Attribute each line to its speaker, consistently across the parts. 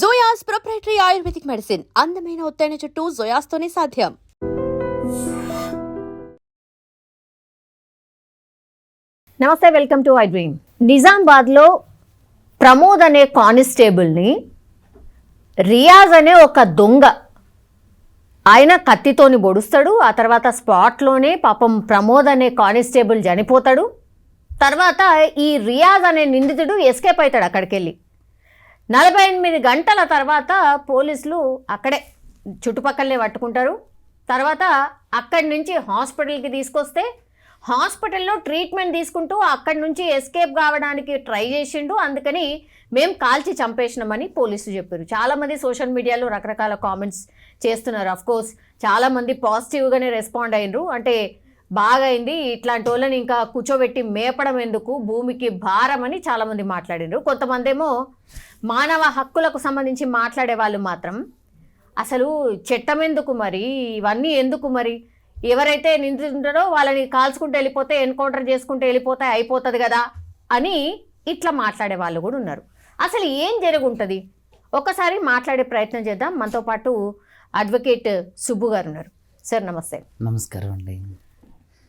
Speaker 1: జోయాస్ proprietary ayurvedic medicine అందమైన ఒత్తైన చుట్టూ జోయాస్తోనే సాధ్యం.
Speaker 2: నమస్తే వెల్కమ్ టు ఐ డ్రీమ్. నిజామాబాద్లో ప్రమోద్ అనే కానిస్టేబుల్ని రియాజ్ అనే ఒక దొంగ ఆయన కత్తితోని బొడుస్తాడు ఆ తర్వాత స్పాట్లోనే పాపం ప్రమోద్ అనే కానిస్టేబుల్ చనిపోతాడు. తర్వాత ఈ రియాజ్ అనే నిందితుడు ఎస్కేప్ అవుతాడు అక్కడికి వెళ్ళి నలభై ఎనిమిది గంటల తర్వాత పోలీసులు అక్కడే చుట్టుపక్కలనే పట్టుకుంటారు. తర్వాత అక్కడి నుంచి హాస్పిటల్కి తీసుకొస్తే హాస్పిటల్లో ట్రీట్మెంట్ తీసుకుంటూ అక్కడి నుంచి ఎస్కేప్ కావడానికి ట్రై చేసిండు. అందుకని మేము కాల్చి చంపేసినామని పోలీసులు చెప్పారు. చాలామంది సోషల్ మీడియాలో రకరకాల కామెంట్స్ చేస్తున్నారు. అఫ్కోర్స్ చాలామంది పాజిటివ్గానే రెస్పాండ్ అయినరు. అంటే బాగా అయింది ఇట్లాంటి వాళ్ళని ఇంకా కూర్చోబెట్టి మేపడం ఎందుకు? భూమికి భారం అని చాలామంది మాట్లాడినారు. కొంతమంది ఏమో మానవ హక్కులకు సంబంధించి మాట్లాడే వాళ్ళు మాత్రం అసలు చట్టం ఎందుకు మరి? ఇవన్నీ ఎందుకు మరి? ఎవరైతే నిందితుంటారో వాళ్ళని కాల్చుకుంటూ వెళ్ళిపోతే ఎన్కౌంటర్ చేసుకుంటూ వెళ్ళిపోతే అయిపోతుంది కదా అని ఇట్లా మాట్లాడే వాళ్ళు కూడా ఉన్నారు. అసలు ఏం జరుగుంటుంది? ఒక్కసారి మాట్లాడే ప్రయత్నం చేద్దాం. మనతో పాటు అడ్వకేట్ సుబ్బు గారు ఉన్నారు. సార్ నమస్తే.
Speaker 3: నమస్కారం అండి.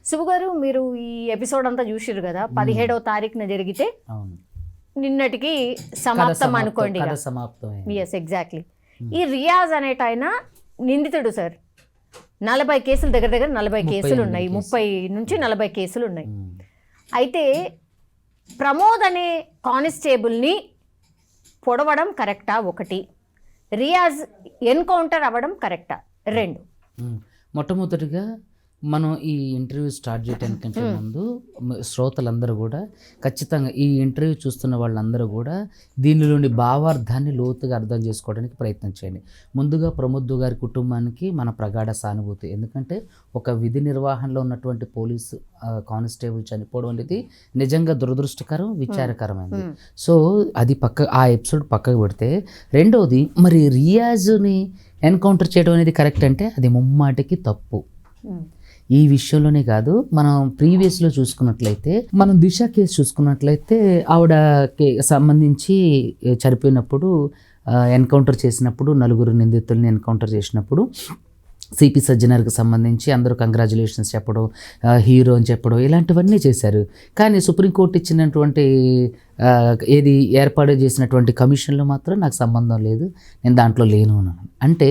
Speaker 2: సుబ్బు గారు మీరు ఈ ఎపిసోడ్ అంతా చూసిరు కదా? పదిహేడవ తారీఖున జరిగితే
Speaker 3: అవును.
Speaker 2: నిన్నటికి సమాప్తం అనుకోండి
Speaker 3: సమాప్తం.
Speaker 2: ఎస్ ఎగ్జాక్ట్లీ ఈ రియాజ్ అనేట ఆయన నిందితుడు సార్. నలభై కేసులు దగ్గర దగ్గర నలభై కేసులు ఉన్నాయి. ముప్పై నుంచి నలభై కేసులు ఉన్నాయి.
Speaker 3: ఉమ్.
Speaker 2: అయితే ప్రమోద్ అనే కానిస్టేబుల్ని పొడవడం కరెక్టా? ఒకటి. రియాజ్ ఎన్కౌంటర్ అవ్వడం కరెక్టా? రెండు.
Speaker 3: మొట్టమొదటిగా మనం ఈ ఇంటర్వ్యూ స్టార్ట్ చేయడానికంటే ముందు శ్రోతలందరూ కూడా ఖచ్చితంగా ఈ ఇంటర్వ్యూ చూస్తున్న వాళ్ళందరూ కూడా దీనిలోని భావార్థాన్ని లోతుగా అర్థం చేసుకోవడానికి ప్రయత్నం చేయండి ముందుగా ప్రమోద్ గారి కుటుంబానికి మన ప్రగాఢ సానుభూతి ఎందుకంటే ఒక విధి నిర్వహణలో ఉన్నటువంటి పోలీసు కానిస్టేబుల్ చనిపోవడం అనేది నిజంగా దురదృష్టకరం విచారకరమైనది. సో అది పక్క ఆ ఎపిసోడ్ పక్కకు పెడితే రెండవది మరి రియాజ్ని ఎన్కౌంటర్ చేయడం అనేది కరెక్ట్ అంటే అది ముమ్మాటికి తప్పు. ఈ విషయంలోనే కాదు మనం ప్రీవియస్లో చూసుకున్నట్లయితే మనం దిశ కేసు చూసుకున్నట్లయితే ఆవిడకి సంబంధించి చనిపోయినప్పుడు ఎన్కౌంటర్ చేసినప్పుడు నలుగురు నిందితుల్ని ఎన్కౌంటర్ చేసినప్పుడు సిపి సజ్జనర్కి సంబంధించి అందరూ కంగ్రాచులేషన్స్ చెప్పడం హీరో అని చెప్పడం ఇలాంటివన్నీ చేశారు. కానీ సుప్రీంకోర్టు ఇచ్చినటువంటి ఏది ఏర్పాటు చేసినటువంటి కమిషన్లో మాత్రం నాకు సంబంధం లేదు నేను దాంట్లో లేను అంటే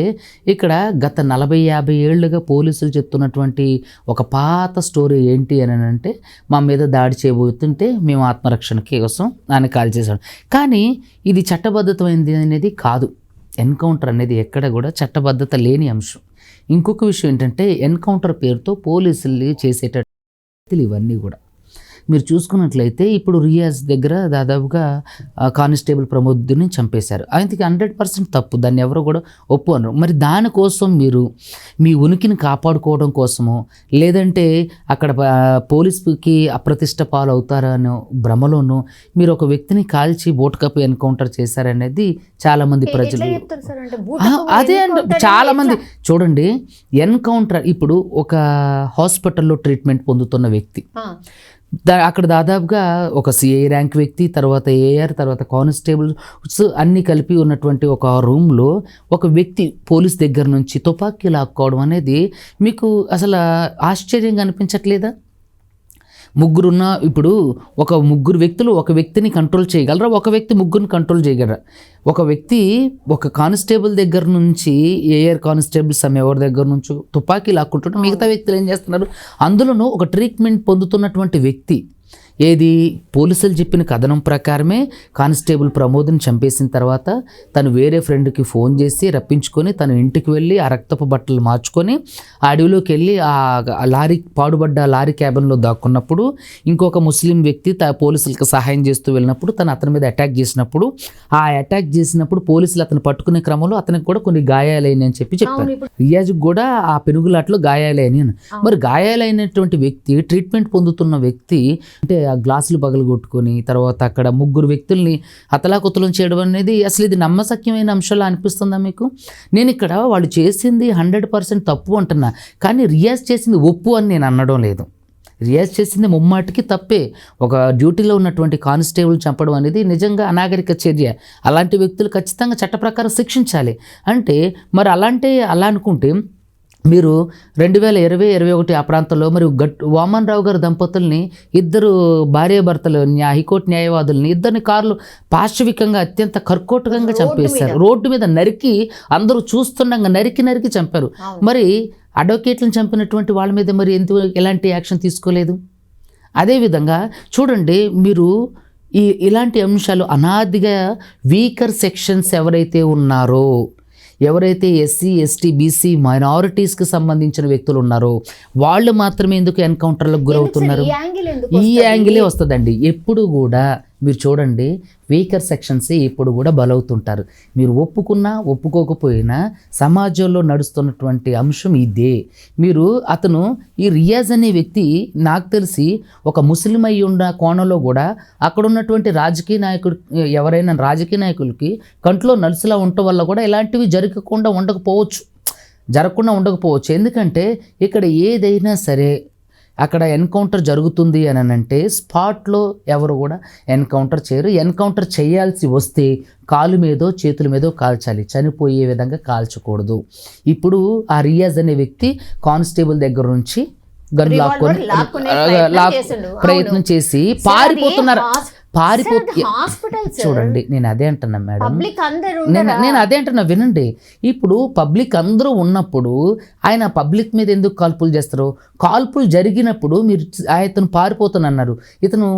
Speaker 3: ఇక్కడ గత నలభై యాభై ఏళ్ళుగా పోలీసులు చెప్తున్నటువంటి ఒక పాత స్టోరీ ఏంటి అని అంటే మా మీద దాడి చేయబోతుంటే మేము ఆత్మరక్షణ కోసం ఆయన కాల్ చేశాడు. కానీ ఇది చట్టబద్ధతమైనది అనేది కాదు. ఎన్కౌంటర్ అనేది ఎక్కడ కూడా చట్టబద్ధత లేని అంశం. ఇంకొక విషయం ఏంటంటే ఎన్కౌంటర్ పేరుతో పోలీసులు చేసేట ఇవన్నీ కూడా. మీరు చూసుకున్నట్లయితే ఇప్పుడు రియాజ్ దగ్గర దాదాపుగా కానిస్టేబుల్ ప్రమోద్ని చంపేశారు. ఆయనకి హండ్రెడ్ పర్సెంట్ తప్పు. దాన్ని ఎవరు కూడా ఒప్పు అనరు. మరి దానికోసం మీరు మీ ఉనికిని కాపాడుకోవడం కోసమో లేదంటే అక్కడ పోలీసుకి అప్రతిష్ట పాలు అవుతారనో భ్రమలోనో మీరు ఒక వ్యక్తిని కాల్చి బోట్ కప్పు ఎన్కౌంటర్ చేశారనేది చాలామంది ప్రజలు
Speaker 2: బూటకపు
Speaker 3: అదే అండి.
Speaker 2: ఎన్కౌంటర్
Speaker 3: చాలా మంది
Speaker 2: ఎట్లా?
Speaker 3: చూడండి ఎన్కౌంటర్ ఇప్పుడు ఒక హాస్పిటల్లో ట్రీట్మెంట్ పొందుతున్న వ్యక్తి. దా అక్కడ దాదాపుగా ఒక సిఐ ర్యాంక్ వ్యక్తి తర్వాత ఏఆర్ తర్వాత కానిస్టేబుల్స్ అన్నీ కలిపి ఉన్నటువంటి ఒక రూమ్లో ఒక వ్యక్తి పోలీస్ దగ్గర నుంచి తుపాకీ లాక్కోవడం అనేది మీకు అసలు ఆశ్చర్యంగా అనిపించట్లేదా? ముగ్గురున్న ఇప్పుడు ఒక ముగ్గురు వ్యక్తులు ఒక వ్యక్తిని కంట్రోల్ చేయగలరా? ఒక వ్యక్తి ముగ్గురిని కంట్రోల్ చేయగలరా? ఒక వ్యక్తి ఒక కానిస్టేబుల్ దగ్గర నుంచి ఏఆర్ కానిస్టేబుల్స్ ఆమె ఎవరి దగ్గర నుంచి తుపాకీ లాక్కుంటుంటే మిగతా వ్యక్తులు ఏం చేస్తున్నారు? అందులోనూ ఒక ట్రీట్మెంట్ పొందుతున్నటువంటి వ్యక్తి ఏది? పోలీసులు చెప్పిన కథనం ప్రకారమే కానిస్టేబుల్ ప్రమోద్ని చంపేసిన తర్వాత తను వేరే ఫ్రెండ్కి ఫోన్ చేసి రప్పించుకొని తన ఇంటికి వెళ్ళి ఆ రక్తపు బట్టలు మార్చుకొని ఆ అడవిలోకి వెళ్ళి ఆ లారీ పాడుబడ్డ లారీ క్యాబిన్లో దాక్కున్నప్పుడు ఇంకొక ముస్లిం వ్యక్తి త పోలీసులకు సహాయం చేస్తూ వెళ్ళినప్పుడు తను అతని మీద అటాక్ చేసినప్పుడు ఆ అటాక్ చేసినప్పుడు పోలీసులు అతను పట్టుకునే క్రమంలో అతనికి కూడా కొన్ని గాయాలైనవి అని చెప్పి చెప్పారు. రియాజ్కి కూడా ఆ పెనుగులాట్లో గాయాలైన మరి గాయాలైనటువంటి వ్యక్తి ట్రీట్మెంట్ పొందుతున్న వ్యక్తి అంటే ఆ గ్లాసులు పగలగొట్టుకొని తర్వాత అక్కడ ముగ్గురు వ్యక్తుల్ని అతలాకుతలం చేయడం అనేది అసలు ఇది నమ్మసక్యమైన అంశంలో అనిపిస్తుందా మీకు? నేను ఇక్కడ వాళ్ళు చేసింది హండ్రెడ్ పర్సెంట్ తప్పు అంటున్నా కానీ రియాజ్ చేసింది ఒప్పు అని నేను అనడం లేదు. రియాజ్ చేసింది ముమ్మాటికి తప్పే. ఒక డ్యూటీలో ఉన్నటువంటి కానిస్టేబుల్ చంపడం అనేది నిజంగా అనాగరిక చర్య. అలాంటి వ్యక్తులు ఖచ్చితంగా చట్టప్రకారం శిక్షించాలి. అంటే మరి అలాంటి అలా అనుకుంటే మీరు రెండు వేల ఇరవై ఇరవై ఒకటి ఆ ప్రాంతంలో మరి గట్ వామన్ రావు గారి దంపతుల్ని ఇద్దరు భార్యాభర్తలు హైకోర్టు న్యాయవాదుల్ని ఇద్దరిని కార్లు పాశవికంగా అత్యంత కర్కోటకంగా చంపేశారు. రోడ్డు మీద నరికి అందరూ చూస్తుండగా నరికి నరికి చంపారు. మరి అడ్వకేట్లను చంపినటువంటి వాళ్ళ మీద మరి ఎందుకు ఎలాంటి యాక్షన్ తీసుకోలేదు? అదేవిధంగా చూడండి మీరు ఈ ఇలాంటి అంశాలు అనాదిగా వీకర్ సెక్షన్స్ ఎవరైతే ఉన్నారో ఎవరైతే ఎస్సీ ఎస్టీ బీసీ మైనారిటీస్కి సంబంధించిన వ్యక్తులు ఉన్నారో వాళ్ళు మాత్రమే ఎందుకు ఎన్కౌంటర్లకు గురవుతున్నారు?
Speaker 2: ఈ యాంగిల్
Speaker 3: వస్తుందండి. ఎప్పుడు కూడా మీరు చూడండి వీకర్ సెక్షన్సే ఇప్పుడు కూడా బలవుతుంటారు. మీరు ఒప్పుకున్నా ఒప్పుకోకపోయినా సమాజంలో నడుస్తున్నటువంటి అంశం ఇదే. మీరు అతను ఈ రియాజ్ అనే వ్యక్తి నాకు తెలిసి ఒక ముస్లిం అయి ఉన్న కోణంలో కూడా అక్కడ ఉన్నటువంటి రాజకీయ నాయకుడు ఎవరైనా రాజకీయ నాయకులకి కంట్లో నలుసులా ఉండటం వల్ల కూడా ఇలాంటివి జరగకుండా ఉండకపోవచ్చు. జరగకుండా ఉండకపోవచ్చు. ఎందుకంటే ఇక్కడ ఏదైనా సరే అక్కడ ఎన్కౌంటర్ జరుగుతుంది అని అంటే స్పాట్లో ఎవరు కూడా ఎన్కౌంటర్ చేయరు. ఎన్కౌంటర్ చేయాల్సి వస్తే కాలు మీదో చేతుల మీదో కాల్చాలి. చనిపోయే విధంగా కాల్చకూడదు. ఇప్పుడు ఆ రియాజ్ అనే వ్యక్తి కానిస్టేబుల్ దగ్గర నుంచి గన్ లాక్కొని.
Speaker 2: ప్రయత్నం
Speaker 3: చేసి పారిపోతున్నారు. పారిపోతు
Speaker 2: హాస్పిటల్
Speaker 3: చూడండి నేను అదే అంటున్నా మేడం. నేను నేను అదే అంటున్నా వినండి. ఇప్పుడు పబ్లిక్ అందరూ ఉన్నప్పుడు ఆయన పబ్లిక్ మీద ఎందుకు కాల్పులు చేస్తారు? కాల్పులు జరిగినప్పుడు మీరు ఇతను పారిపోతానన్నారు ఇతను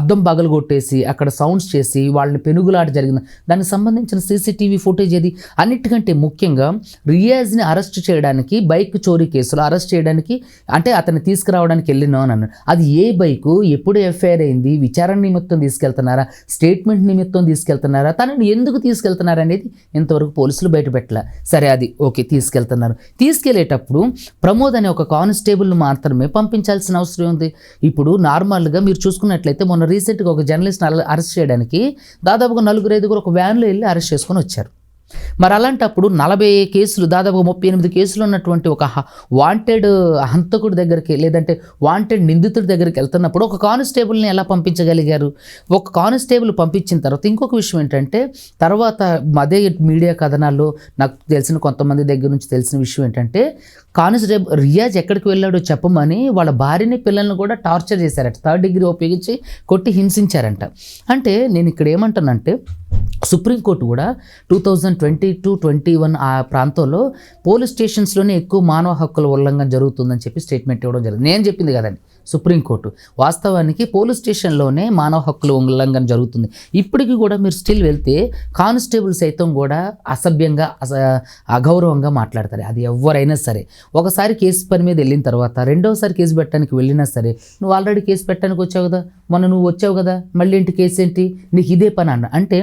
Speaker 3: అద్దం పగలు కొట్టేసి అక్కడ సౌండ్స్ చేసి వాళ్ళని పెనుగులాట జరిగింది. దానికి సంబంధించిన సీసీటీవీ ఫుటేజ్ ఏది? అన్నిటికంటే ముఖ్యంగా రియాజ్ని అరెస్ట్ చేయడానికి బైక్ చోరీ కేసులో అరెస్ట్ చేయడానికి అంటే అతన్ని తీసుకురావడానికి వెళ్ళినా అని అన్నాడు అది ఏ బైకు ఎప్పుడు ఎఫ్ఐఆర్ అయింది? విచారణ నిమిత్తం తీసుకెళ్తున్నారా? స్టేట్మెంట్ నిమిత్తం తీసుకెళ్తున్నారా? తనని ఎందుకు తీసుకెళ్తున్నారు అనేది ఇంతవరకు పోలీసులు బయటపెట్టలే సరే అది ఓకే తీసుకెళ్తున్నారు. తీసుకెళ్ళేటప్పుడు ప్రమోద్ అనే ఒక కానిస్టేబుల్ని మాత్రమే పంపించాల్సిన అవసరం ఉంది. ఇప్పుడు నార్మల్గా మీరు చూసుకున్నట్లయితే మొన్న రీసెంట్గా ఒక జర్నలిస్ట్ని అరెస్ట్ చేయడానికి దాదాపుగా నలుగురు ఐదుగురు ఒక వ్యాన్లో వెళ్ళి అరెస్ట్ చేసుకొని వచ్చారు. మరి అలాంటప్పుడు నలభై కేసులు దాదాపు ముప్పై ఎనిమిది కేసులు ఉన్నటువంటి ఒక వాంటెడ్ హంతకుడి దగ్గరికి లేదంటే వాంటెడ్ నిందితుడి దగ్గరికి వెళ్తున్నప్పుడు ఒక కానిస్టేబుల్ని ఎలా పంపించగలిగారు? ఒక కానిస్టేబుల్ పంపించిన తర్వాత ఇంకొక విషయం ఏంటంటే తర్వాత అదే మీడియా కథనాల్లో నాకు తెలిసిన కొంతమంది దగ్గర నుంచి తెలిసిన విషయం ఏంటంటే కానిస్టేబుల్ రియాజ్ ఎక్కడికి వెళ్ళాడో చెప్పమని వాళ్ళ భార్యని పిల్లల్ని కూడా టార్చర్ చేశారట. థర్డ్ డిగ్రీ ఉపయోగించి కొట్టి హింసించారంట. అంటే నేను ఇక్కడ ఏమంటానంటే సుప్రీంకోర్టు కూడా two thousand twenty two twenty one ఆ ప్రాంతంలో పోలీస్ స్టేషన్స్లోనే ఎక్కువ మానవ హక్కుల ఉల్లంఘన జరుగుతుందని చెప్పి స్టేట్మెంట్ ఇవ్వడం జరిగింది. నేను చెప్పింది కదండి. సుప్రీంకోర్టు. వాస్తవానికి పోలీస్ స్టేషన్లోనే మానవ హక్కుల ఉల్లంఘన జరుగుతుంది. ఇప్పటికీ కూడా మీరు స్టిల్ వెళ్తే కానిస్టేబుల్ సైతం కూడా అసభ్యంగా అస అగౌరవంగా మాట్లాడతారు. అది ఎవరైనా సరే. ఒకసారి కేసు పని మీద వెళ్ళిన తర్వాత రెండోసారి కేసు పెట్టడానికి వెళ్ళినా సరే నువ్వు ఆల్రెడీ కేసు పెట్టడానికి వచ్చావు కదా? మొన్న నువ్వు వచ్చావు కదా మళ్ళీ ఏంటి కేసు ఏంటి? నీకు ఇదే పని అన్న. అంటే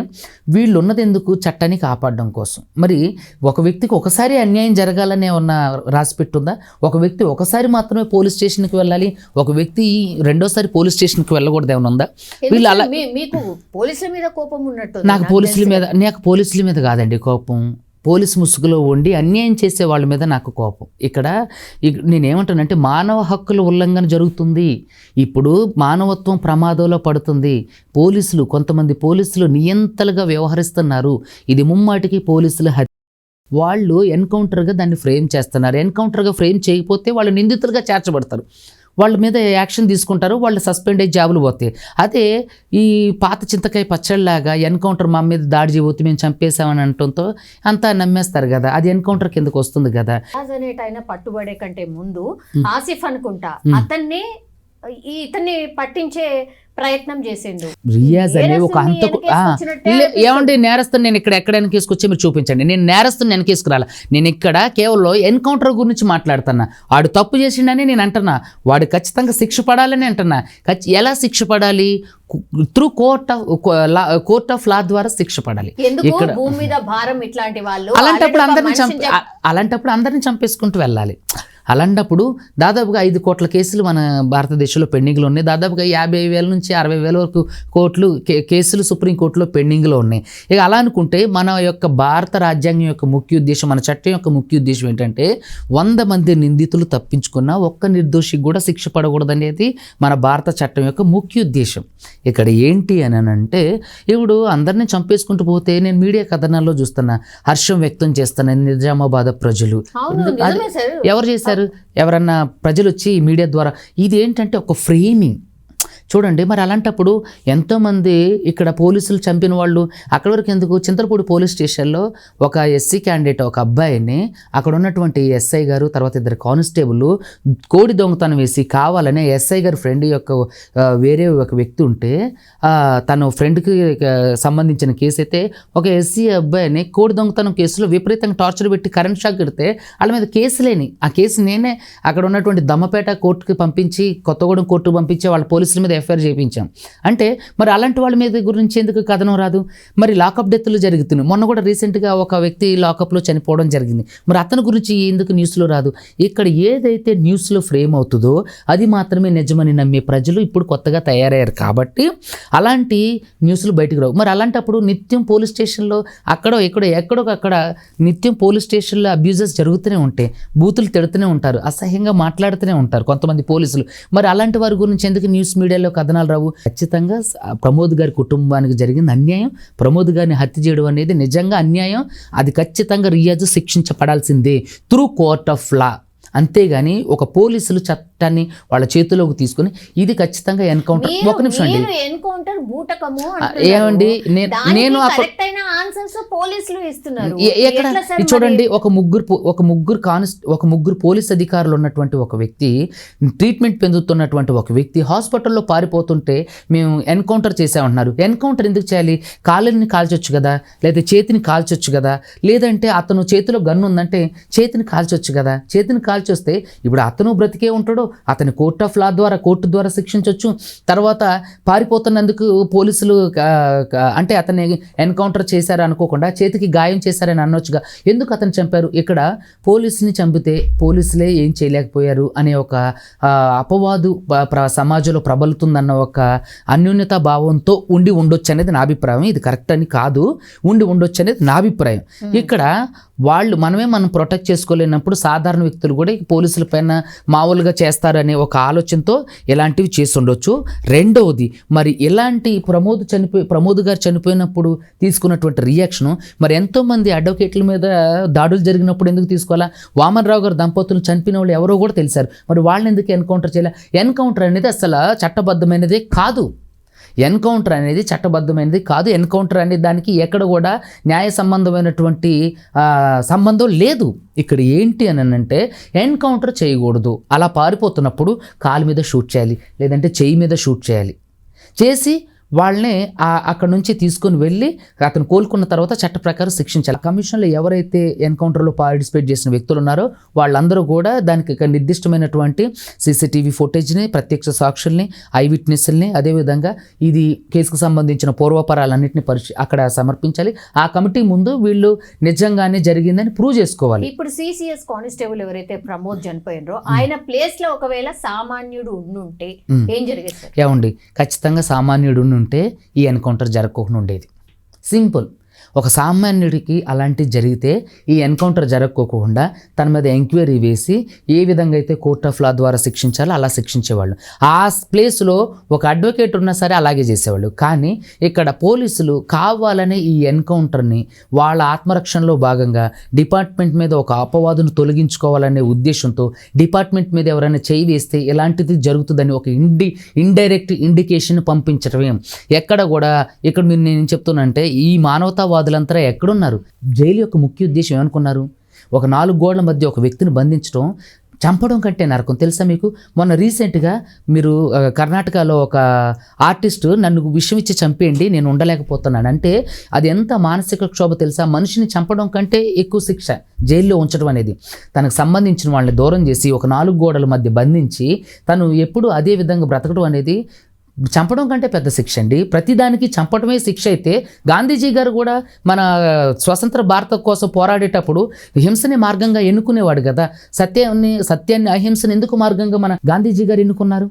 Speaker 3: వీళ్ళు ఉన్నది ఎందుకు చట్టాన్ని కాపాడడం కోసం? మరి ఒక వ్యక్తికి ఒకసారి అన్యాయం జరగాలనే ఉన్న రాసి పెట్టుందా? ఒక వ్యక్తి ఒకసారి మాత్రమే పోలీస్ స్టేషన్కి వెళ్ళాలి ఒక వ్యక్తి రెండోసారి పోలీస్ స్టేషన్కి వెళ్ళకూడదు ఏమైనా ఉందా? వీళ్ళు అలా
Speaker 2: మీకు పోలీసుల మీద కోపం ఉన్నట్టు
Speaker 3: నాకు పోలీసుల మీద నాకు పోలీసుల మీద కాదండి కోపం. పోలీస్ ముసుగులో ఉండి అన్యాయం చేసే వాళ్ళ మీద నాకు కోపం. ఇక్కడ నేనేమంటానంటే మానవ హక్కుల ఉల్లంఘన జరుగుతుంది. ఇప్పుడు మానవత్వం ప్రమాదంలో పడుతుంది. పోలీసులు కొంతమంది పోలీసులు నియంతలుగా వ్యవహరిస్తున్నారు. ఇది ముమ్మాటికి పోలీసుల హత్య. వాళ్ళు ఎన్కౌంటర్గా దాన్ని ఫ్రేమ్ చేస్తున్నారు. ఎన్కౌంటర్గా ఫ్రేమ్ చేయకపోతే వాళ్ళు నిందితులుగా చేర్చబడతారు. వాళ్ళ మీద యాక్షన్ తీసుకుంటారు వాళ్ళు సస్పెండ్ అయ్యి జాబులు పోతాయి. అదే ఈ పాత చింతకాయ పచ్చళ్ళలాగా ఎన్కౌంటర్ మా మీద దాడి చేయబోతే మేము చంపేసామని అనటంతో అంతా నమ్మేస్తారు కదా. అది ఎన్కౌంటర్ కిందకు వస్తుంది కదా.
Speaker 2: పట్టుబడే కంటే ముందు ఆసిఫ్ అనుకుంటా అతన్ని ఇతన్ని పట్టించే ప్రయత్నం చేసిండు.
Speaker 3: రియాజ్ అనే ఒక అంతకు లే- ఏమండి నేరస్తుని నేను ఇక్కడ ఎక్కడ వెనకేసుకొచ్చి మీరు చూపించండి. నేను నేరస్తుని వెనకేసుకురాల నేను ఇక్కడ కేవలం ఎన్కౌంటర్ గురించి మాట్లాడుతున్నా. వాడు తప్పు చేసిండని నేను అంటున్నా. వాడు ఖచ్చితంగా శిక్ష పడాలని అంటున్నా. ఖచ్చి- ఎలా శిక్ష పడాలి? Through court of court of law ద్వారా శిక్ష పడాలి. ఇక్కడ-
Speaker 2: భూమి మీద భారం ఇట్లాంటి వాళ్ళు?
Speaker 3: అలాంటప్పుడు అందరిని అలాంటప్పుడు అందరిని చంపేసుకుంటూ వెళ్ళాలి. అలాంటప్పుడు దాదాపుగా ఐదు కోట్ల కేసులు మన భారతదేశంలో పెండింగ్లో ఉన్నాయి. దాదాపుగా యాభై వేల నుంచి అరవై వేల వరకు కోట్లు కే- కేసులు సుప్రీంకోర్టులో పెండింగ్లో ఉన్నాయి. ఇక అలా అనుకుంటే మన యొక్క భారత రాజ్యాంగం యొక్క ముఖ్య ఉద్దేశం మన చట్టం యొక్క ముఖ్య ఉద్దేశం ఏంటంటే వంద మంది నిందితులు తప్పించుకున్న ఒక్క నిర్దోషికి కూడా శిక్ష పడకూడదు అనేది మన భారత చట్టం యొక్క ముఖ్య ఉద్దేశం. ఇక్కడ ఏంటి అని అంటే ఇప్పుడు అందరినీ చంపేసుకుంటూ పోతే నేను మీడియా కథనాల్లో చూస్తున్నా హర్షం వ్యక్తం చేస్తున్నా నిజామాబాద్ ప్రజలు. ఎవరు చేశారు? ఎవరన్నా ప్రజలు వచ్చి మీడియా ద్వారా ఇది ఏంటంటే ఒక ఫ్రేమింగ్? చూడండి మరి అలాంటప్పుడు ఎంతోమంది ఇక్కడ పోలీసులు చంపిన వాళ్ళు అక్కడి వరకు ఎందుకు? చింతలపూడి పోలీస్ స్టేషన్లో ఒక ఎస్సీ క్యాండిడేట్ ఒక అబ్బాయిని అక్కడ ఉన్నటువంటి ఎస్ఐ గారు తర్వాత ఇద్దరు కానిస్టేబుల్ కోడి దొంగతనం వేసి కావాలనే ఎస్ఐ గారి ఫ్రెండ్ యొక్క వేరే ఒక వ్యక్తి ఉంటే తను ఫ్రెండ్కి సంబంధించిన కేసు అయితే ఒక ఎస్సీ అబ్బాయిని కోడి దొంగతనం కేసులో విపరీతంగా టార్చర్ పెట్టి కరెంట్ షాక్ పెడితే వాళ్ళ మీద కేసు లేని ఆ కేసు నేనే అక్కడ ఉన్నటువంటి దమ్మపేట కోర్టుకి పంపించి కొత్తగూడెం కోర్టుకు పంపించి వాళ్ళ పోలీసుల మీద ఎఫ్ఐఆర్ చేయించాం అంటే మరి అలాంటి వాళ్ళ మీద గురించి ఎందుకు కథనం రాదు? మరి లాకప్ డెత్లు జరుగుతున్నాయి. మొన్న కూడా రీసెంట్గా ఒక వ్యక్తి లాకప్లో చనిపోవడం జరిగింది. మరి అతని గురించి ఎందుకు న్యూస్లో రాదు? ఇక్కడ ఏదైతే న్యూస్లో ఫ్రేమ్ అవుతుందో అది మాత్రమే నిజమని నమ్మే ప్రజలు ఇప్పుడు కొత్తగా తయారయ్యారు కాబట్టి అలాంటి న్యూస్లు బయటకు రావు. మరి అలాంటప్పుడు నిత్యం పోలీస్ స్టేషన్లో అక్కడో ఎక్కడో ఎక్కడో అక్కడ నిత్యం పోలీస్ స్టేషన్లో అబ్యూజెస్ జరుగుతూనే ఉంటాయి బూతులు తిడుతూనే ఉంటారు అసహ్యంగా మాట్లాడుతూనే ఉంటారు కొంతమంది పోలీసులు. మరి అలాంటి వారి గురించి ఎందుకు న్యూస్ మీడియాలో కథనాలు రావు. ఖచ్చితంగా ప్రమోద్ గారి కుటుంబానికి జరిగింది అన్యాయం ప్రమోద్ గారిని హత్య చేయడం అనేది నిజంగా అన్యాయం. అది ఖచ్చితంగా Riyaz శిక్షించబడాల్సిందే. Through court of law. అంతేగాని ఒక పోలీసులు చట్టాన్ని వాళ్ళ చేతిలోకి తీసుకుని ఇది ఖచ్చితంగా ఎన్కౌంటర్ ఒక నిమిషం అండి.
Speaker 2: ఎన్కౌంటర్ బూటకము.
Speaker 3: ఏమండి? నేను
Speaker 2: పోలీసులు ఇస్తున్నారు.
Speaker 3: ఎక్కడ? చూడండి ఒక ముగ్గురు ఒక ముగ్గురు కానిస్ ఒక ముగ్గురు పోలీస్ అధికారులు ఉన్నటువంటి ఒక వ్యక్తి ట్రీట్మెంట్ పొందుతున్నటువంటి ఒక వ్యక్తి హాస్పిటల్లో పారిపోతుంటే మేము ఎన్కౌంటర్ చేసామంటున్నారు ఎన్కౌంటర్ ఎందుకు చేయాలి? కాళ్ళని కాల్చొచ్చు కదా? లేదా చేతిని కాల్చొచ్చు కదా? లేదంటే అతను చేతిలో గన్ను ఉందంటే చేతిని కాల్చొచ్చు కదా? చేతిని కాల్చొస్తే ఇప్పుడు అతను బ్రతికే ఉంటాడు అతని కోర్ట్ ఆఫ్ లా ద్వారా కోర్టు ద్వారా శిక్షించవచ్చు తర్వాత పారిపోతున్నందుకు పోలీసులు అంటే అతన్ని ఎన్కౌంటర్ చేశారు అనుకోకుండా చేతికి గాయం చేశారని అనొచ్చుగా. ఎందుకు అతను చంపారు? ఇక్కడ పోలీసుని చంపితే పోలీసులే ఏం చేయలేకపోయారు అనే ఒక అపవాదు సమాజంలో ప్రబలుతుందన్న ఒక అన్యోన్యతా భావంతో ఉండి ఉండొచ్చు అనేది నా అభిప్రాయం. ఇది కరెక్ట్ అని కాదు. ఉండి ఉండొచ్చు అనేది నా అభిప్రాయం. ఇక్కడ వాళ్ళు మనమే మనం ప్రొటెక్ట్ చేసుకోలేనప్పుడు సాధారణ వ్యక్తులు కూడా పోలీసుల పైన మామూలుగా చేస్తారనే ఒక ఆలోచనతో ఇలాంటివి చేసి ఉండొచ్చు రెండవది మరి ఇలాంటి ప్రమోద్ చనిపోయి ప్రమోద్ గారు చనిపోయినప్పుడు తీసుకున్నటువంటి రియాక్షను మరి ఎంతోమంది అడ్వకేట్ల మీద దాడులు జరిగినప్పుడు ఎందుకు తీసుకోవాలా? వామన్ రావు గారు దంపతులు చనిపోయిన వాళ్ళు ఎవరో కూడా తెలిసారు. మరి వాళ్ళని ఎందుకు ఎన్కౌంటర్ చేయాలి? ఎన్కౌంటర్ అనేది అసలు చట్టబద్ధమైనదే కాదు. ఎన్కౌంటర్ అనేది చట్టబద్ధమైనది కాదు. ఎన్కౌంటర్ అనే దానికి ఎక్కడ కూడా న్యాయ సంబంధమైనటువంటి సంబంధం లేదు. ఇక్కడ ఏంటి అని అంటే ఎన్కౌంటర్ చేయకూడదు. అలా పారిపోతున్నప్పుడు కాలు మీద షూట్ చేయాలి లేదంటే చెయ్యి మీద షూట్ చేయాలి. చేసి వాళ్ళని ఆ అక్కడ నుంచి తీసుకొని వెళ్ళి అతను కోలుకున్న తర్వాత చట్ట ప్రకారం శిక్షించాలి. కమిషన్లో ఎవరైతే ఎన్కౌంటర్లో పార్టిసిపేట్ చేసిన వ్యక్తులు ఉన్నారో వాళ్ళందరూ కూడా దానికి నిర్దిష్టమైనటువంటి సీసీటీవీ ఫుటేజ్ని ప్రత్యక్ష సాక్షుల్ని ఐ విట్నెస్ల్ని అదేవిధంగా ఇది కేసుకు సంబంధించిన పూర్వపరాలన్నింటినీ పరిశీ అక్కడ సమర్పించాలి. ఆ కమిటీ ముందు వీళ్ళు నిజంగానే జరిగిందని ప్రూవ్ చేసుకోవాలి.
Speaker 2: ఇప్పుడు సిసిఎస్ కానిస్టేబుల్ ఎవరైతే ప్రమోద్ చనిపోయినరో ఆయన ప్లేస్లో ఒకవేళ సామాన్యుడు ఉండుంటే. ఏం జరిగేది
Speaker 3: ఏమండి? ఖచ్చితంగా సామాన్యుడు ఉంటే ఈ ఎన్కౌంటర్ జరగకుండా ఉండేది. సింపుల్. ఒక సామాన్యుడికి అలాంటివి జరిగితే ఈ ఎన్కౌంటర్ జరగకోకుండా తన మీద ఎంక్వైరీ వేసి ఏ విధంగా అయితే కోర్ట్ ఆఫ్ లా ద్వారా శిక్షించాలో అలా శిక్షించేవాళ్ళు. ఆ ప్లేస్లో ఒక అడ్వకేట్ ఉన్నా సరే అలాగే చేసేవాళ్ళు. కానీ ఇక్కడ పోలీసులు కావాలనే ఈ ఎన్కౌంటర్ని వాళ్ళ ఆత్మరక్షణలో భాగంగా డిపార్ట్మెంట్ మీద ఒక అపవాదును తొలగించుకోవాలనే ఉద్దేశంతో డిపార్ట్మెంట్ మీద ఎవరైనా చేయి వేస్తే ఎలాంటిది జరుగుతుందని ఒక ఇండి ఇండైరెక్ట్ ఇండికేషన్ పంపించడమే ఎక్కడ కూడా ఇక్కడ మీరు నేను చెప్తున్నానంటే ఈ ఉగ్రవాదులంతా ఎక్కడున్నారు? జైలు యొక్క ముఖ్య ఉద్దేశం ఏమనుకున్నారు? ఒక నాలుగు గోడల మధ్య ఒక వ్యక్తిని బంధించడం చంపడం కంటే నరకం. తెలుసా మీకు? మొన్న రీసెంట్గా మీరు కర్ణాటకలో ఒక ఆర్టిస్ట్ నన్ను విషయం ఇచ్చి చంపేయండి నేను ఉండలేకపోతున్నాను. అంటే అది ఎంత మానసిక క్షోభ తెలుసా? మనిషిని చంపడం కంటే ఎక్కువ శిక్ష జైల్లో ఉంచడం అనేది. తనకు సంబంధించిన వాళ్ళని దూరం చేసి ఒక నాలుగు గోడల మధ్య బంధించి తను ఎప్పుడు అదే విధంగా బ్రతకడం అనేది చంపడం కంటే పెద్ద శిక్ష అండి. ప్రతిదానికి చంపడమే శిక్ష అయితే గాంధీజీ గారు కూడా మన స్వతంత్ర భారత కోసం పోరాడేటప్పుడు హింసని మార్గంగా ఎన్నుకునేవాడు కదా. సత్యాన్ని సత్యాన్ని అహింసని ఎందుకు మార్గంగా మన గాంధీజీ గారు ఎన్నుకున్నారు?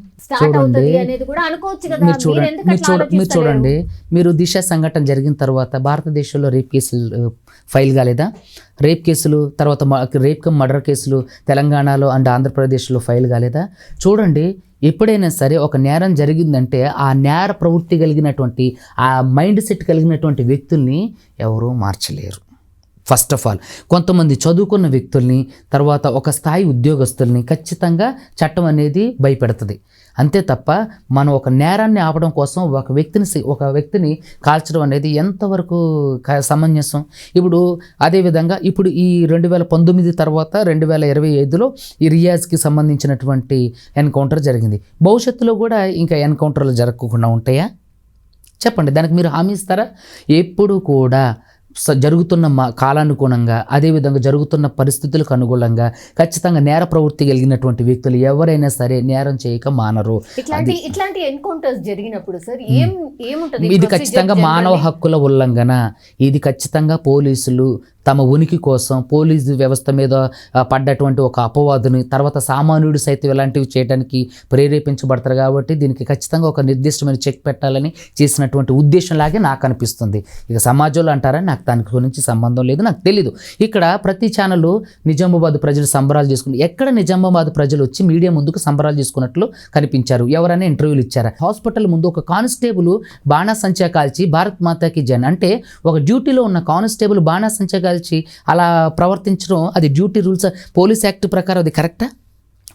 Speaker 2: కదా.
Speaker 3: మీరు చూడండి మీరు చూడ మీరు? చూడండి. మీరు దిశ సంఘటన జరిగిన తర్వాత భారతదేశంలో రేప్ కేసులు ఫైల్ కాలేదా? రేప్ కేసులు తర్వాత రేప్ కమ్ మర్డర్ కేసులు తెలంగాణలో అండ్ ఆంధ్రప్రదేశ్లో ఫైల్ కాలేదా? చూడండి. ఎప్పుడైనా సరే ఒక నేరం జరిగిందంటే ఆ నేర ప్రవృత్తి కలిగినటువంటి ఆ మైండ్ సెట్ కలిగినటువంటి వ్యక్తుల్ని ఎవరూ మార్చలేరు. ఫస్ట్ ఆఫ్ ఆల్ కొంతమంది చదువుకున్న వ్యక్తుల్ని తర్వాత ఒక స్థాయి ఉద్యోగస్తుల్ని ఖచ్చితంగా చట్టం అనేది భయపెడుతుంది. అంతే తప్ప మనం ఒక నేరాన్ని ఆపడం కోసం ఒక వ్యక్తిని ఒక వ్యక్తిని కాల్చడం అనేది ఎంతవరకు క- సమంజసం? ఇప్పుడు అదేవిధంగా ఇప్పుడు ఈ రెండు వేల పంతొమ్మిది తర్వాత రెండు వేల ఇరవై ఐదులో ఈ రియాజ్కి సంబంధించినటువంటి ఎన్కౌంటర్ జరిగింది. భవిష్యత్తులో కూడా ఇంకా ఎన్కౌంటర్లు జరగకుండా ఉంటాయా? చెప్పండి. దానికి మీరు హామీ ఇస్తారా? ఎప్పుడు కూడా జరుగుతున్న మా కాలానుగుణంగా అదేవిధంగా జరుగుతున్న పరిస్థితులకు అనుగుణంగా ఖచ్చితంగా నేర ప్రవృత్తి కలిగినటువంటి వ్యక్తులు ఎవరైనా సరే నేరం చేయక మానరు.
Speaker 2: ఇట్లాంటి ఇట్లాంటి ఎన్కౌంటర్స్ జరిగినప్పుడు సార్ ఏం ఏముంటది?
Speaker 3: ఇది ఖచ్చితంగా మానవ? హక్కుల ఉల్లంఘన. ఇది ఖచ్చితంగా పోలీసులు తమ ఉనికి కోసం పోలీసు వ్యవస్థ మీద పడ్డటువంటి ఒక అపవాదుని తర్వాత సామాన్యుడు సైతం ఇలాంటివి చేయడానికి ప్రేరేపించబడతారు కాబట్టి దీనికి ఖచ్చితంగా ఒక నిర్దిష్టమైన చెక్ పెట్టాలని చేసినటువంటి ఉద్దేశం లాగే నాకు అనిపిస్తుంది. ఇక సమాజంలో అంటారా? నాకు దానికి గురించి సంబంధం లేదు నాకు తెలీదు. ఇక్కడ ప్రతి ఛానల్ నిజామాబాద్ ప్రజలు సంబరాలు చేసుకుని ఎక్కడ నిజామాబాద్ ప్రజలు వచ్చి మీడియా ముందుకు సంబరాలు చేసుకున్నట్లు కనిపించారు? ఎవరైనా ఇంటర్వ్యూలు ఇచ్చారా? హాస్పిటల్ ముందు ఒక కానిస్టేబుల్ బాణాసంచా కాల్చి భారత్ మాతాకి జన్. అంటే ఒక డ్యూటీలో ఉన్న కానిస్టేబుల్ బాణాసంచా కాల్చి అలా ప్రవర్తించడం అది డ్యూటీ రూల్స్ పోలీస్ యాక్ట్ ప్రకారం అది కరెక్టా?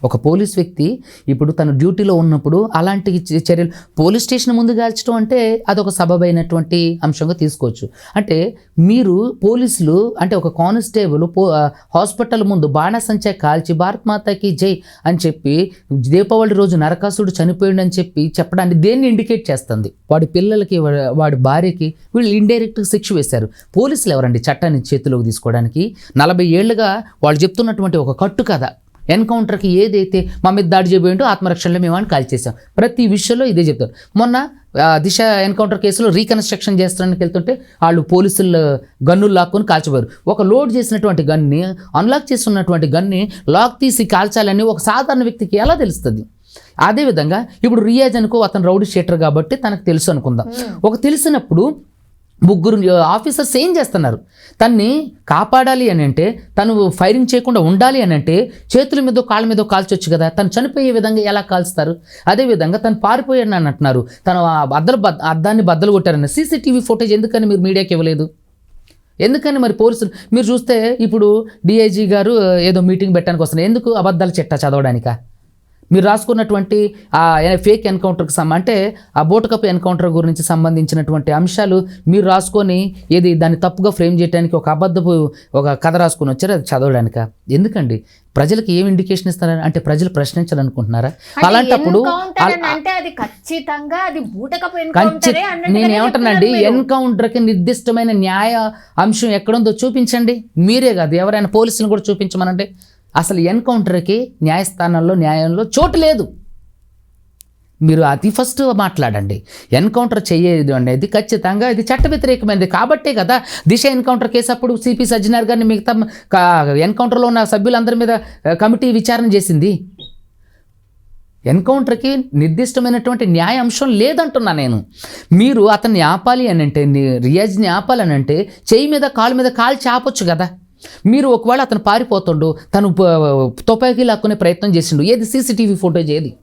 Speaker 3: ఒక పోలీస్ వ్యక్తి ఇప్పుడు తన డ్యూటీలో ఉన్నప్పుడు అలాంటి చర్యలు పోలీస్ స్టేషన్ ముందు కాల్చడం అంటే అదొక సబబైనటువంటి అంశంగా తీసుకోవచ్చు. అంటే మీరు పోలీసులు అంటే ఒక కానిస్టేబుల్ పో హాస్పిటల్ ముందు బాణసంచా కాల్చి భారత్ మాతాకి జై అని చెప్పి దీపావళి రోజు నరకాసుడు చనిపోయాడు అని చెప్పి చెప్పడానికి దేన్ని ఇండికేట్ చేస్తుంది? వాడి పిల్లలకి వాడి భార్యకి వీళ్ళు ఇండైరెక్ట్గా శిక్ష వేశారు. పోలీసులు ఎవరండి చట్టాన్ని చేతిలోకి తీసుకోవడానికి? నలభై ఏళ్ళుగా వాళ్ళు చెప్తున్నటువంటి ఒక కట్టు కథ ఎన్కౌంటర్కి ఏదైతే మా మీద దాడి చేయబోయింటో ఆత్మరక్షణలో మేము అని కాల్ చేసాం ప్రతి విషయంలో ఇదే చెప్తారు. మొన్న దిశ ఎన్కౌంటర్ కేసులో రీకన్స్ట్రక్షన్ చేస్తానికి వెళ్తుంటే వాళ్ళు పోలీసులు గన్నులు లాక్కొని కాల్చిపోయారు ఒక లోడ్ చేసినటువంటి గన్ని అన్లాక్ చేస్తున్నటువంటి గన్ని లాక్ తీసి కాల్చాలని ఒక సాధారణ వ్యక్తికి ఎలా తెలుస్తుంది? అదేవిధంగా ఇప్పుడు రియాజ్ అనుకో అతను రౌడీ షీటర్ కాబట్టి తనకు తెలుసు అనుకుందాం. ఒక తెలిసినప్పుడు ముగ్గురు ఆఫీసర్స్ ఏం చేస్తున్నారు? తన్ని కాపాడాలి అని అంటే తను ఫైరింగ్ చేయకుండా ఉండాలి అని అంటే చేతుల మీద కాళ్ళ మీద కాల్చొచ్చు కదా? తను చనిపోయే విధంగా ఎలా కాల్స్తారు? అదేవిధంగా తను పారిపోయాడు అని అంటున్నారు. తను ఆ అద్దలు బద్ అద్దాన్ని బద్దలు కొట్టారని. సీసీటీవీ ఫుటేజ్ ఎందుకని మీరు మీడియాకి ఇవ్వలేదు? ఎందుకని మరి పోలీసులు? మీరు చూస్తే ఇప్పుడు డిఐజీ గారు ఏదో మీటింగ్ పెట్టడానికి వస్తున్నారు. ఎందుకు అబద్ధాలు చిట్టా చదవడానికా? మీరు రాసుకున్నటువంటి ఆ ఫేక్ ఎన్కౌంటర్కి సమ్ అంటే ఆ బోటకప్ ఎన్కౌంటర్ గురించి సంబంధించినటువంటి అంశాలు మీరు రాసుకొని ఏది దాన్ని తప్పుగా ఫ్రేమ్ చేయడానికి ఒక అబద్ధపు ఒక కథ రాసుకొని వచ్చారు అది చదవడానిక? ఎందుకండి? ప్రజలకు ఏం ఇండికేషన్ ఇస్తారని అంటే ప్రజలు ప్రశ్నించాలనుకుంటున్నారా? అలాంటప్పుడు నేను ఏమంటానండి. ఎన్కౌంటర్కి నిర్దిష్టమైన న్యాయ అంశం ఎక్కడుందో చూపించండి. మీరే కాదు ఎవరైనా పోలీసులను కూడా చూపించమనండి. అసలు ఎన్కౌంటర్కి న్యాయస్థానంలో న్యాయంలో చోటు లేదు. మీరు అది ఫస్ట్ మాట్లాడండి. ఎన్కౌంటర్ చేయదు అనేది ఖచ్చితంగా ఇది చట్ట వ్యతిరేకమైనది కాబట్టే కదా దిశ ఎన్కౌంటర్ కేసు అప్పుడు సిపి సజ్జనార్ గారిని మిగతా ఎన్కౌంటర్లో ఉన్న సభ్యులందరి మీద కమిటీ విచారణ చేసింది. ఎన్కౌంటర్కి నిర్దిష్టమైనటువంటి న్యాయ అంశం లేదంటున్నా నేను. మీరు అతన్ని ఆపాలి అని అంటే రియాజ్ని ఆపాలని అంటే చేయి మీద కాలు మీద కాలు చాపొచ్చు కదా. మీరు ఒకవేళ అతను పారిపోతుండు తను ప- తుపాకీ లాక్కునే ప్రయత్నం చేసిండు ఏది? సీసీటీవీ ఫోటోజ్ ఏది?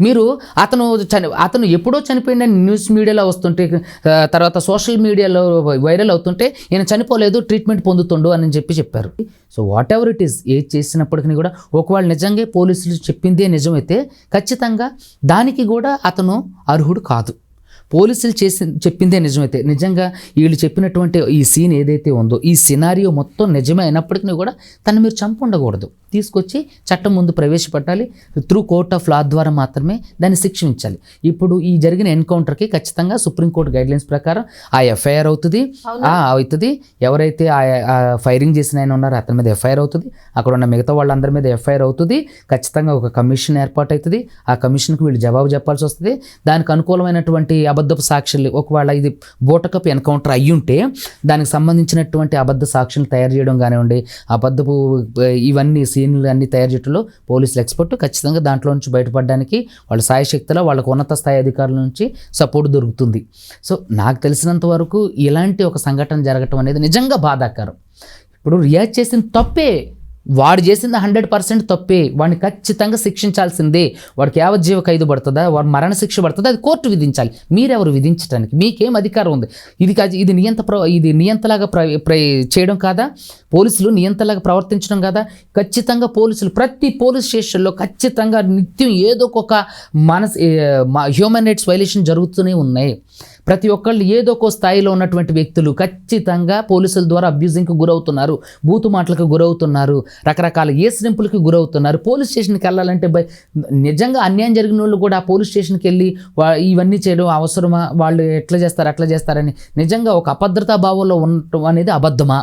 Speaker 3: మీరు అతను చని అతను ఎప్పుడో చనిపోయిందని న్యూస్ మీడియాలో వస్తుంటే తర్వాత సోషల్ మీడియాలో వైరల్ అవుతుంటే ఈయన చనిపోలేదు ట్రీట్మెంట్ పొందుతుండు అని చెప్పి చెప్పారు. So whatever it is ఏది చేసినప్పటికీ కూడా ఒకవేళ నిజంగా పోలీసులు చెప్పిందే నిజమైతే ఖచ్చితంగా దానికి కూడా అతను అర్హుడు కాదు. పోలీసులు చేసి చెప్పిందే నిజమైతే. నిజంగా వీళ్ళు చెప్పినటువంటి ఈ సీన్ ఏదైతే ఉందో ఈ సినారియో మొత్తం నిజమే అయినప్పటికీ కూడా తను మీరు చంపు ఉండకూడదు. తీసుకొచ్చి చట్టం ముందు ప్రవేశపెట్టాలి. త్రూ కోర్ట్ ఆఫ్ లా ద్వారా మాత్రమే దాన్ని శిక్షించాలి. ఇప్పుడు ఈ జరిగిన ఎన్కౌంటర్కి ఖచ్చితంగా సుప్రీంకోర్టు గైడ్లైన్స్ ప్రకారం ఆ ఎఫ్ఐఆర్ అవుతుంది. అవుతుంది. ఎవరైతే ఆ ఫైరింగ్ చేసిన ఆయన ఉన్నారో అతని మీద ఎఫ్ఐఆర్ అవుతుంది. అక్కడ ఉన్న మిగతా వాళ్ళందరి మీద ఎఫ్ఐఆర్ అవుతుంది. ఖచ్చితంగా ఒక కమిషన్ ఏర్పాటు అవుతుంది ఆ కమిషన్కి వీళ్ళు జవాబు చెప్పాల్సి వస్తుంది. దానికి అనుకూలమైనటువంటి అబద్ధపు సాక్షులు ఒకవేళ ఇది బూటకపు ఎన్కౌంటర్ అయ్యుంటే దానికి సంబంధించినటువంటి అబద్ధ సాక్షులు తయారు చేయడం కానివ్వండి అబద్ధపు ఇవన్నీ సీన్లు అన్ని తయారు చేయడంలో పోలీసులు ఎక్స్పర్ట్ ఖచ్చితంగా దాంట్లో నుంచి బయటపడడానికి వాళ్ళ సాయశక్తిలో వాళ్ళకు ఉన్నత స్థాయి అధికారుల నుంచి సపోర్ట్ దొరుకుతుంది. సో నాకు తెలిసినంత వరకు ఇలాంటి ఒక సంఘటన జరగటం అనేది నిజంగా బాధాకరం. ఇప్పుడు రియాక్ట్ చేసిన తప్పే వాడు చేసింది హండ్రెడ్ పర్సెంట్ తప్పే. వాడిని ఖచ్చితంగా శిక్షించాల్సిందే. వాడికి యావజ్జీవ ఖైదు పడుతుందా? వాడు మరణ శిక్ష పడుతుందా? అది కోర్టు విధించాలి. మీరెవరు విధించడానికి మీకేం అధికారం ఉంది? ఇది కాదు ఇది నియంత ప్ర ఇది నియంతలాగా ప్ర చేయడం కాదా? పోలీసులు నియంతలాగా ప్రవర్తించడం కాదా? ఖచ్చితంగా పోలీసులు ప్రతి పోలీస్ స్టేషన్లో ఖచ్చితంగా నిత్యం ఏదో ఒక మనస్ హ్యూమన్ రైట్స్ వైలేషన్ జరుగుతూనే ఉన్నాయి. ప్రతి ఒక్కళ్ళు ఏదో ఒక స్థాయిలో ఉన్నటువంటి వ్యక్తులు ఖచ్చితంగా పోలీసుల ద్వారా అబ్యూజింగ్కి గురవుతున్నారు బూతు మాటలకు గురవుతున్నారు రకరకాల ఏసరింపులకి గురవుతున్నారు. పోలీస్ స్టేషన్కి వెళ్ళాలంటే నిజంగా అన్యాయం జరిగిన వాళ్ళు కూడా ఆ పోలీస్ స్టేషన్కి వెళ్ళి ఇవన్నీ చేయడం అవసరమా? వాళ్ళు ఎట్లా చేస్తారు అట్లా చేస్తారని నిజంగా ఒక అభద్రతా భావంలో ఉండటం అనేది అబద్ధమా?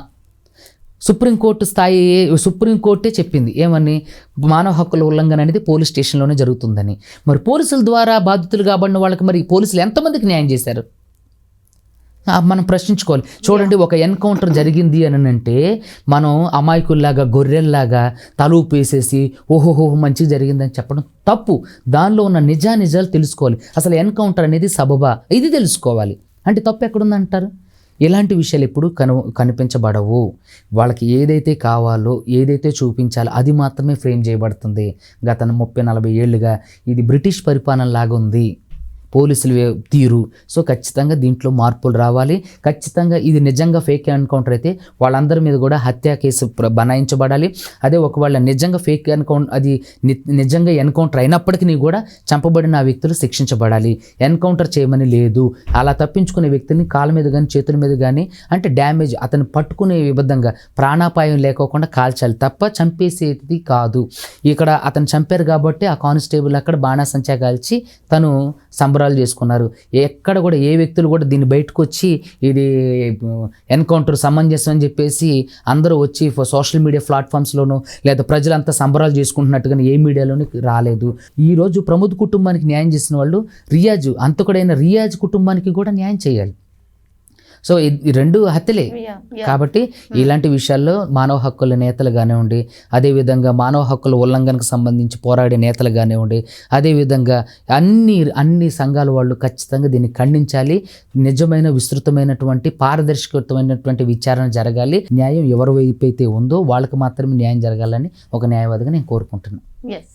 Speaker 3: సుప్రీంకోర్టు స్థాయి సుప్రీంకోర్టే చెప్పింది. ఏమని? మానవ హక్కుల ఉల్లంఘన అనేది పోలీస్ స్టేషన్లోనే జరుగుతుందని. మరి పోలీసుల ద్వారా బాధితులు కాబడిన వాళ్ళకి మరి పోలీసులు ఎంతమందికి న్యాయం చేశారు? మనం ప్రశ్నించుకోవాలి. చూడండి ఒక ఎన్కౌంటర్ జరిగింది అని అంటే మనం అమాయకుల్లాగా గొర్రెల్లాగా తలూపు వేసేసి ఓహోహో మంచిగా జరిగిందని చెప్పడం తప్పు. దానిలో ఉన్న నిజా నిజాలు తెలుసుకోవాలి. అసలు ఎన్కౌంటర్ అనేది సబబా? ఇది తెలుసుకోవాలి. అంటే తప్పు ఎక్కడుందంటారు? ఇలాంటి విషయాలు ఎప్పుడు కను కనిపించబడవు. వాళ్ళకి ఏదైతే కావాలో ఏదైతే చూపించాలో అది మాత్రమే ఫ్రేమ్ చేయబడుతుంది. గత ముప్పై నలభై ఏళ్ళుగా ఇది బ్రిటిష్ పరిపాలన లాగా ఉంది పోలీసులు తీరు. సో ఖచ్చితంగా దీంట్లో మార్పులు రావాలి. ఖచ్చితంగా ఇది నిజంగా ఫేక్ ఎన్కౌంటర్ అయితే వాళ్ళందరి మీద కూడా హత్య కేసు ప్ర- బనాయించబడాలి. అదే ఒకవేళ నిజంగా ఫేక్ ఎన్కౌంటర్ అది నిజంగా ఎన్కౌంటర్ అయినప్పటికీ కూడా చంపబడిన ఆ వ్యక్తులు శిక్షించబడాలి. ఎన్కౌంటర్ చేయమని లేదు. అలా తప్పించుకునే వ్యక్తిని కాళ్ళ మీద కానీ చేతుల మీద కానీ అంటే డ్యామేజ్ అతను పట్టుకునే విధంగా ప్రాణాపాయం లేకోకుండా కాల్చాలి తప్ప చంపేసేది కాదు. ఇక్కడ అతను చంపారు కాబట్టి ఆ కానిస్టేబుల్ అక్కడ బాణాసంచా కాల్చి తను సంబరాలు చేసుకున్నారు. ఎక్కడ కూడా ఏ వ్యక్తులు కూడా దీన్ని బయటకు వచ్చి ఇది ఎన్కౌంటర్ సమంజసం అని చెప్పేసి అందరూ వచ్చి సోషల్ మీడియా ప్లాట్ఫామ్స్లోనూ లేదా ప్రజలంతా సంబరాలు చేసుకుంటున్నట్టుగా ఏ మీడియాలోని రాలేదు. ఈరోజు ప్రముద్ కుటుంబానికి న్యాయం చేసిన వాళ్ళు రియాజ్ అంతకుడైన రియాజ్ కుటుంబానికి కూడా న్యాయం చేయాలి. సో ఈ రెండు హత్యలే. కాబట్టి ఇలాంటి విషయాల్లో మానవ హక్కుల నేతలు కానివ్వండి అదేవిధంగా మానవ హక్కుల ఉల్లంఘనకు సంబంధించి పోరాడే నేతలు కానివ్వండి అదేవిధంగా అన్ని అన్ని సంఘాల వాళ్ళు ఖచ్చితంగా దీన్ని ఖండించాలి. నిజమైన విస్తృతమైనటువంటి పారదర్శకమైనటువంటి విచారణ జరగాలి. న్యాయం ఎవరి వైపు అయితే ఉందో వాళ్ళకి మాత్రమే న్యాయం జరగాలని ఒక న్యాయవాదిగా నేను కోరుకుంటున్నాను.
Speaker 2: Yes